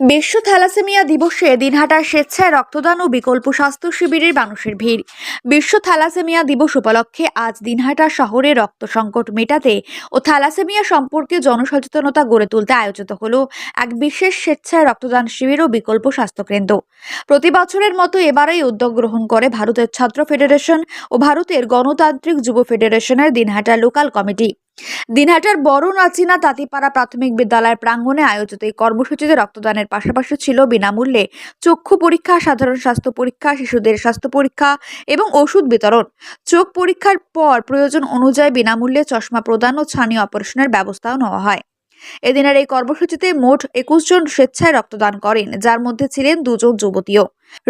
বিশ্ব থ্যালাসেমিয়া দিবসে দিনহাটার স্বেচ্ছায় রক্তদান ও বিকল্প স্বাস্থ্য শিবিরের মানুষের ভিড়। বিশ্ব থ্যালাসেমিয়া দিবস উপলক্ষে আজ দিনহাটা শহরে রক্ত সংকট মেটাতে ও থ্যালাসেমিয়া সম্পর্কে জনসচেতনতা গড়ে তুলতে আয়োজিত হলো এক বিশেষ স্বেচ্ছায় রক্তদান শিবির ও বিকল্প স্বাস্থ্যকেন্দ্র প্রতি বছরের মতো এবারই উদ্যোগ গ্রহণ করে ভারতের ছাত্র ফেডারেশন ও ভারতের গণতান্ত্রিক যুব ফেডারেশনের দিনহাটা লোকাল কমিটি। দিনহাটার বড় নাচিনা তাঁতিপাড়া প্রাথমিক বিদ্যালয়ের প্রাঙ্গণে আয়োজিত এই কর্মসূচিতে রক্তদানের পাশাপাশি ছিল বিনামূল্যে চক্ষু পরীক্ষা, সাধারণ স্বাস্থ্য পরীক্ষা, শিশুদের স্বাস্থ্য পরীক্ষা এবং ওষুধ বিতরণ। চোখ পরীক্ষার পর প্রয়োজন অনুযায়ী বিনামূল্যে চশমা প্রদান ও ছানি অপারেশনের ব্যবস্থাও নেওয়া হয়। এদিনের এই কর্মসূচিতে মোট একুশ জন স্বেচ্ছায় রক্তদান করেন, যার মধ্যে ছিলেন দুজন যুবতীও।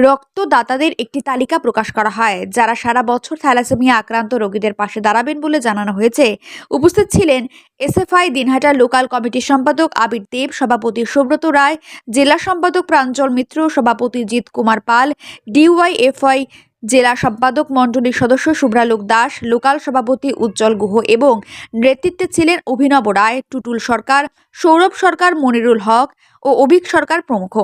রক্তদাতাদের একটি তালিকা প্রকাশ করা হয়, যারা সারা বছর থ্যালাসেমিয়া আক্রান্ত রোগীদের পাশে দাঁড়াবেন বলে জানানো হয়েছে। উপস্থিত ছিলেন এসএফআই দিনহাটা লোকাল কমিটির সম্পাদক আবির দেব, সভাপতি সুব্রত রায়, জেলা সম্পাদক প্রাঞ্জল মিত্র, সভাপতি জিৎ কুমার পাল, ডিওয়াইএফআই জেলা সম্পাদক মণ্ডলীর সদস্য শুভ্রালোক দাস, লোকাল সভাপতি উজ্জ্বল গুহ এবং নেতৃত্বে ছিলেন অভিনব রায়, টুটুল সরকার, সৌরভ সরকার, মনিরুল হক ও অভিক সরকার প্রমুখ।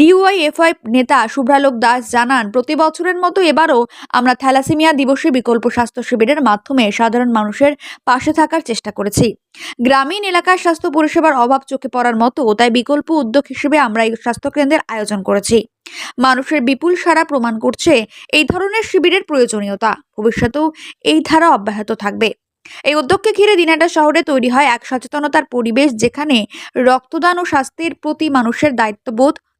ডিওয়াইএফআই নেতা শুভ্রালোক দাস জানান, প্রতি বছরের মতো এবারও আমরা থ্যালাসেমিয়া দিবসে বিকল্প স্বাস্থ্য শিবিরের মাধ্যমে সাধারণ মানুষের পাশে থাকার চেষ্টা করেছি। গ্রামীণ এলাকায় স্বাস্থ্য পরিষেবার অভাব চোখে পড়ার মতো, তাই বিকল্প উদ্যোগ হিসেবে আমরা এই স্বাস্থ্যকেন্দ্রের আয়োজন করেছি। মানুষের বিপুল সারা প্রমাণ করছে এই ধরনের শিবিরের প্রয়োজনীয়তা। ভবিষ্যতেও এই ধারা অব্যাহত থাকবে। এই উদ্যোগকে ঘিরে দিনাটা শহরে তৈরি হয় এক সচেতনতার পরিবেশ, যেখানে রক্তদান ও স্বাস্থ্যের প্রতি মানুষের দায়িত্ববোধ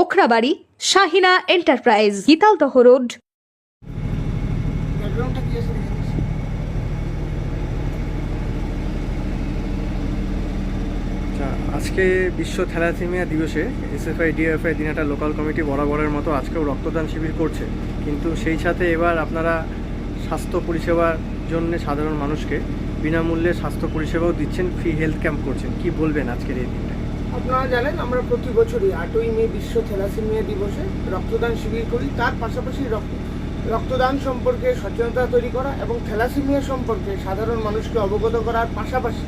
Okhrabari Shahina enterprise Gitaldaha road. আচ্ছা আজকে বিশ্ব থ্যালাসেমিয়া দিবসে এসএফআই ডিএফআই দিনাটা লোকাল কমিটি বরাবরের মতো আজকেও রক্তদান শিবির করছে। কিন্তু সেই সাথে এবার আপনারা স্বাস্থ্য পরিষেবার জন্য সাধারণ মানুষকে বিনামূল্যে স্বাস্থ্য পরিষেবাও দিচ্ছেন ফ্রি হেলথ ক্যাম্প করছেন। কি বলবেন আজকের এই দিনটা আপনারা জানেন, আমরা প্রতি বছরই আটই মে বিশ্ব থ্যালাসেমিয়া দিবসে রক্তদান শিবির করি। তার পাশাপাশি রক্ত, রক্তদান সম্পর্কে সচেতনতা তৈরি করা এবং থ্যালাসেমিয়া সম্পর্কে সাধারণ মানুষকে অবগত করার পাশাপাশি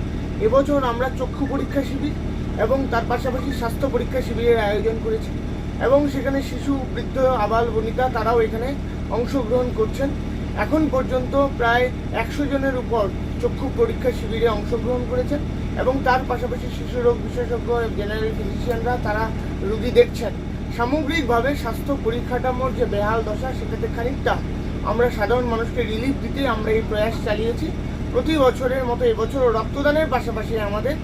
এবছর আমরা চক্ষু পরীক্ষা শিবির এবং তার পাশাপাশি স্বাস্থ্য পরীক্ষা শিবিরের আয়োজন করেছি এবং সেখানে শিশু, বৃদ্ধ, আবাল বনিতা তারাও এখানে অংশগ্রহণ করছেন। এখন পর্যন্ত প্রায় একশো জনের উপর চক্ষু পরীক্ষা শিবিরে অংশগ্রহণ করেছেন এবং তার পাশাপাশি শিশু রোগ বিশেষজ্ঞ জেনারেল ফিজিশিয়ানরা তারা রুগী দেখছেন। সামগ্রিকভাবে স্বাস্থ্য পরিকাঠামোর যে বেহাল দশা সেটাতে খানিকটা আমরা সাধারণ মানুষকে রিলিফ দিতে আমরা এই প্রয়াস চালিয়েছি। প্রতি বছরের মতো এবছরও রক্তদানের পাশাপাশি আমাদের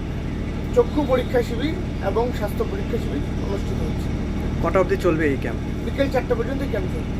চক্ষু পরীক্ষা শিবির এবং স্বাস্থ্য পরীক্ষা শিবির অনুষ্ঠিত হচ্ছে। কটা অবধি চলবে এই ক্যাম্প বিকেল চারটা পর্যন্ত ক্যাম্প চলবে।